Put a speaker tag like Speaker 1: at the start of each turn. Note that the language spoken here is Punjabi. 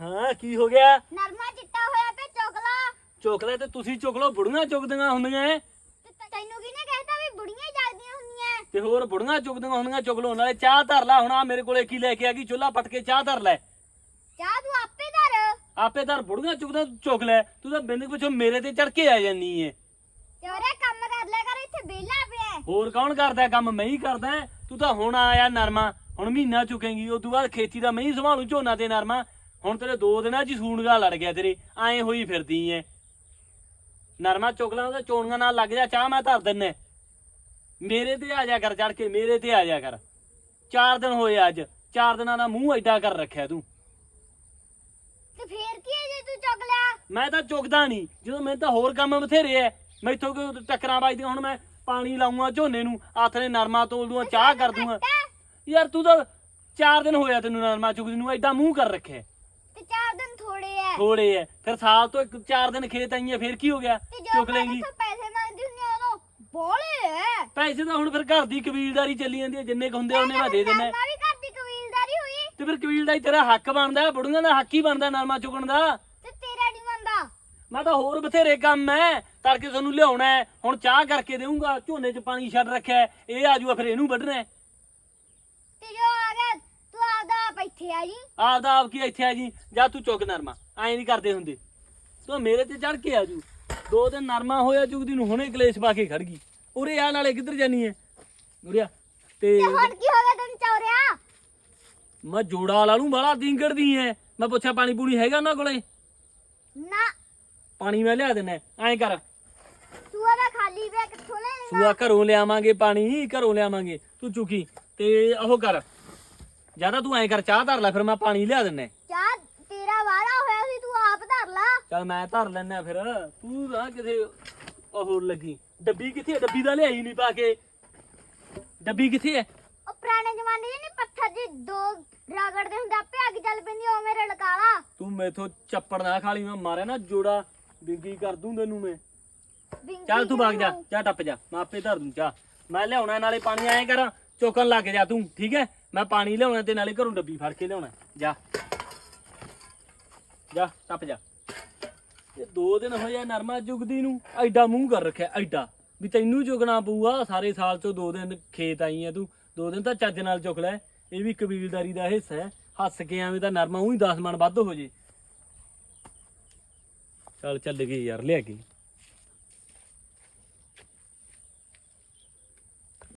Speaker 1: ਹਾਂ ਕੀ ਹੋ ਗਿਆ?
Speaker 2: ਨਰਮਾ ਚਿੱਟਾ ਹੋਇਆ ਪਿਆ ਚੋਕਲਾ
Speaker 1: ਚੋਕਲੇ ਤੇ ਤੁਸੀਂ ਚੁੱਕ ਲਓ ਬੁੜੀਆਂ ਚੁੱਕਦੀਆਂ ਹੁੰਦੀਆਂ।
Speaker 2: ਤੇ ਤ- ਤੈਨੂੰ ਕਿਹਨੇ ਕਹਿਤਾ ਵੀ ਬੁੜੀਆਂ ਜਗਦੀਆਂ ਹੁੰਦੀਆਂ
Speaker 1: ਤੇ ਹੋਰ ਬੁੜੀਆਂ ਚੁੱਕਦੀਆਂ ਹੁੰਦੀਆਂ ਚੁੱਕ ਲਓ ਨਾਲੇ ਚਾਹ ਧਰ ਲੈ ਹੁਣ ਆ ਮੇਰੇ ਕੋਲੇ ਕੀ ਲੈ ਕੇ ਆ ਗਈ ਚੁੱਲਾ ਪੱਟ ਕੇ ਚਾਹ ਧਰ ਲੈ।
Speaker 2: ਚਾਹ ਤੂੰ ਆਪੇ ਧਰ।
Speaker 1: ਆਪੇ ਧਰ ਬੁੜੀਆਂ ਚੁੱਕਦਾ ਤੂੰ ਚੁੱਕ ਲੈ। ਤੂੰ ਤਾਂ ਬਿੰਦ ਪਿੱਛੋਂ ਮੇਰੇ ਤੇ ਚੜ ਕੇ ਆ ਜਾਨੀ ਏ
Speaker 2: ਚੋਰੇ ਕੰਮ ਕਰ ਲਿਆ ਕਰ ਇੱਥੇ ਵਿਹਲਾ ਪਿਆ ਹੈ।
Speaker 1: ਹੋਰ ਕੌਣ ਕਰਦਾ ਹੈ ਕੰਮ ਮੈਂ ਹੀ ਕਰਦਾ ਹੈ। ਤੂੰ ਤਾਂ ਹੁਣ ਆਇਆ ਨਰਮਾ ਹੁਣ ਮਹੀਨਾ ਚੁੱਕੇਂਗੀ ਉਸ ਤੋਂ ਬਾਅਦ ਖੇਤੀ ਦਾ ਮੈਂ ਹੀ ਸੰਭਾਲੂ ਝੋਨਾ ਤੇ ਨਰਮਾ। ਹੁਣ ਤੇਰੇ ਦੋ ਦਿਨਾਂ ਹੀ ਸੂਣਗਾ ਲੜ ਗਿਆ ਤੇਰੇ ਐਂ ਹੋਈ ਫਿਰਦੀ ਐ। ਨਰਮਾ ਚੁੱਕ ਲਾਂ ਉਹਦੇ ਚੋਣੀਆਂ ਨਾਲ ਲੱਗ ਜਾ ਚਾਹ ਮੈਂ ਧਰ ਦਿੰਨੇ ਮੇਰੇ ਤੇ ਆ ਜਾ ਕਰ ਚੜ ਕੇ ਮੇਰੇ ਤੇ ਆ ਜਾ ਕਰ। ਚਾਰ ਦਿਨ ਹੋਏ ਅੱਜ ਚਾਰ ਦਿਨਾਂ ਦਾ ਮੂੰਹ ਐਡਾ ਕਰ ਰੱਖਿਆ ਤੂੰ।
Speaker 2: ਤੇ ਫੇਰ ਕੀ ਹੈ ਜੇ ਤੂੰ ਚੁੱਕ ਲਿਆ?
Speaker 1: ਮੈਂ ਤਾਂ ਚੁੱਕਦਾ ਨਹੀਂ ਜਦੋਂ ਮੈਨੂੰ ਤਾਂ ਹੋਰ ਕੰਮ ਬਥੇਰੇ ਐ। ਮੈਥੋਂ ਕਿ ਟੱਕਰਾਂ ਵੱਜਦੀਆਂ ਹੁਣ ਮੈਂ ਪਾਣੀ ਲਾਉਂਗਾ ਝੋਨੇ ਨੂੰ ਨੇ ਨਰਮਾ ਤੋਲ ਦੂੰਗਾ ਚਾਹ ਕਰ ਦੂੰਗਾ। ਯਾਰ ਤੂੰ ਤਾਂ ਚਾਰ ਦਿਨ ਹੋਇਆ ਤੈਨੂੰ ਨਰਮਾ ਚੁਗਦੀ ਨੂੰ ਐਡਾ ਮੂੰਹ ਕਰ ਰੱਖਿਆ।
Speaker 2: ਤੇ ਚਾਰ ਦਿਨ ਥੋੜੇ ਐ।
Speaker 1: ਥੋੜੇ ਐ। ਫਿਰ ਸਾਲ ਤੋਂ ਇੱਕ ਚਾਰ ਦਿਨ ਖੇਤ ਆਈਆਂ ਫਿਰ ਕੀ ਹੋ ਗਿਆ?
Speaker 2: ਤੇ ਜੋ
Speaker 1: ਚੁੱਕ
Speaker 2: ਮੈਂ
Speaker 1: ਲੇਂਗੀ
Speaker 2: ਪੈਸੇ ਮੰਗਦੀ ਹੁੰਦੀ ਆ ਉਦੋਂ? ਬੋਲੇ ਐ।
Speaker 1: ਪੈਸੇ ਤਾਂ ਹੁਣ ਫਿਰ ਘਰ ਦੀ ਕਬੀਲਦਾਰੀ ਚੱਲੀ ਜਾਂਦੀ ਹੈ ਜਿੰਨੇ ਕੁ ਹੁੰਦੇ ਆ ਉਹਨੇ ਮੈਂ ਦੇ ਦਿੰਦਾ।
Speaker 2: ਨਰਮਾ ਵੀ ਘਰ ਦੀ ਕਬੀਲਦਾਰੀ ਹੋਈ।
Speaker 1: ਤੇ ਫਿਰ ਕਬੀਲਦਾਰੀ ਤੇਰਾ ਹੱਕ ਬਣਦਾ ਬੁੜੀਆਂ ਦਾ ਹੱਕ ਹੀ ਬਣਦਾ ਨਰਮਾ ਚੁਗਣ ਦਾ।
Speaker 2: ਤੇ ਤੇਰਾ ਨਹੀਂ ਮੰਨਦਾ
Speaker 1: ਮੈਂ ਤਾਂ ਹੋਰ ਬਥੇਰੇ ਕੰਮ ਐ ਤੜਕੇ ਤੁਹਾਨੂੰ ਲਿਆਉਣਾ ਹੈ, ਹੁਣ ਚਾਹ ਕਰਕੇ ਦੇਊਂਗਾ ਝੋਨੇ 'ਚ ਪਾਣੀ ਛੱਡ ਰੱਖਿਆ ਹੈ, ਇਹ ਆ ਜੂਆ ਫਿਰ ਇਹਨੂੰ ਵੱਢਣਾ ਹੈ।
Speaker 2: ਤੇ ਜੋ ਆ ਗਿਆ ਤੂੰ ਆਪਦਾ ਆਪ ਇੱਥੇ ਆ ਜੀ।
Speaker 1: ਆਪਦਾ ਆਪ ਕੀ ਇੱਥੇ ਆ ਜੀ। ਜਾਂ ਤੂੰ ਚੁੱਕ ਨਰਮਾ। ਐਂ ਨਹੀਂ ਕਰਦੇ ਹੁੰਦੇ। ਤੂੰ ਮੇਰੇ ਤੇ ਚੜ ਕੇ ਆ ਜੂ ਦੋ ਦਿਨ ਨਰਮਾ ਹੋਇਆ ਚੁਗਦੀ ਨੂੰ ਹੁਣੇ ਕਲੇਸ਼ ਪਾ ਕੇ ਖੜ ਗਈ। ਉਰੇ ਆ ਨਾਲੇ ਕਿੱਧਰ ਜਾਨੀ ਐ? ਉਰੇ ਆ ਤੇ
Speaker 2: ਤੇ ਹੁਣ ਕੀ ਹੋ ਗਿਆ ਤੈਨੂੰ ਚੌਰਿਆ?
Speaker 1: ਮੈਂ ਜੋੜਾ ਲਾ ਲੂੰ ਬਾਲਾ ਦਿੰਗੜਦੀ ਐ। ਮੈਂ ਪੁੱਛਿਆ ਪਾਣੀ ਪੂਣੀ ਹੈਗਾ ਉਹਨਾਂ ਕੋਲੇ?
Speaker 2: ਨਾ।
Speaker 1: ਪਾਣੀ ਮੈਂ ਲਿਆ ਦਿੰਨਾ ਐਂ ਕਰ।
Speaker 2: ਤੂੰ ਆਦਾ ਖਾਲੀ ਵੇ ਕਿੱਥੋਂ ਲੈ
Speaker 1: ਸੂਆ ਘਰੋਂ ਲਿਆਵਾਂਗੇ ਪਾਣੀ ਘਰੋਂ ਲਿਆਵਾਂਗੇ। ਤੂੰ ਚੁਕੀ ਤੇ ਉਹ ਕਰ। ਜ਼ਿਆਦਾ ਤੂੰ ਐਂ ਕਰ ਚਾਹ ਧਰ ਲੈ ਫਿਰ ਮੈਂ ਪਾਣੀ ਲਿਆ ਦਿੰਨਾ।
Speaker 2: ਚਾਹ ਤੇਰਾ ਵਾਰਾ ਹੋਇਆ ਸੀ ਤੂੰ ਆਪ ਧਰ ਲਾ।
Speaker 1: ਚੱਲ ਮੈਂ ਧਰ ਲੈਣਾ ਫਿਰ। ਤੂੰ ਨਾ ਕਿਥੇ ਉਹ ਲੱਗੀ। ਡੱਬੀ ਕਿੱਥੇ ਹੈ ਡੱਬੀ ਦਾ ਲਿਆਈ ਨਹੀਂ ਪਾ ਕੇ। ਡੱਬੀ ਕਿੱਥੇ ਹੈ
Speaker 2: ਉਹ ਪੁਰਾਣੇ ਜ਼ਮਾਨੇ 'ਚ ਨਹੀਂ ਪੱਥਰ ਜੀ ਦੋ ਰਗੜਦੇ ਹੁੰਦੇ ਆਪੇ ਅੱਗ ਚੱਲ ਪੈਂਦੀ ਉਹ ਮੇਰੇ ਲਕਾਲਾ
Speaker 1: ਤੂੰ ਮੈਥੋਂ ਚੱਪੜ ਨਾ ਖਾਲੀ ਮੈਂ ਮਾਰਿਆ ਨਾ ਜੋੜਾ। ਬਿੰਗੀ ਕਰ ਦੂੰ ਤੈਨੂੰ ਮੈਂ।
Speaker 2: ਬਿੰਗੀ
Speaker 1: ਚੱਲ ਤੂੰ ਭਾਗ ਜਾ। ਜਾ ਟੱਪ ਜਾ। ਮੈਂ ਆਪੇ ਧਰ ਦੂੰ ਚਾਹ ਮੈਂ ਲਿਆਉਣਾ ਨਾਲੇ ਪਾਣੀ ਐਂ ਕਰ ਚੋਕਣ ਲੱਗ ਜਾ ਤੂੰ ਠੀਕ ਹੈ ਮੈਂ ਪਾਣੀ ਲਿਆਉਣਾ ਤੇ ਨਾਲੇ ਘਰੋਂ ਡੱਬੀ ਫੜ ਕੇ ਲਿਆਉਣਾ। ਜਾ। ਜਾ, ਟੱਪ ਜਾ। ਇਹ ਦੋ ਦਿਨ ਹੋਇਆ ਨਰਮਾ ਜੁਗਦੀ ਨੂੰ, ਐਡਾ ਮੂੰਹ ਕਰ ਰੱਖਿਆ, ਐਡਾ। ਵੀ ਤੈਨੂੰ ਚੁਗਣਾ ਪਊਗਾ, ਸਾਰੇ ਸਾਲ ਚੋਂ ਦੋ ਦਿਨ ਖੇਤ ਆਈ ਆ ਤੂੰ। ਦੋ ਦਿਨ ਤਾਂ ਚੱਜ ਨਾਲ ਚੁੱਕ ਲੈ। ਇਹ ਵੀ ਕਬੀਲਦਾਰੀ ਦਾ ਹਿੱਸਾ ਹੈ। ਹੱਸ ਕੇ ਐਵੇਂ ਤਾਂ ਨਰਮਾ ਉਹੀ 10 ਮਣ ਵੱਧ ਹੋ ਜੇ। ਚੱਲ ਚੱਲ ਗਈ ਯਾਰ, ਲਿਆ ਕੇ।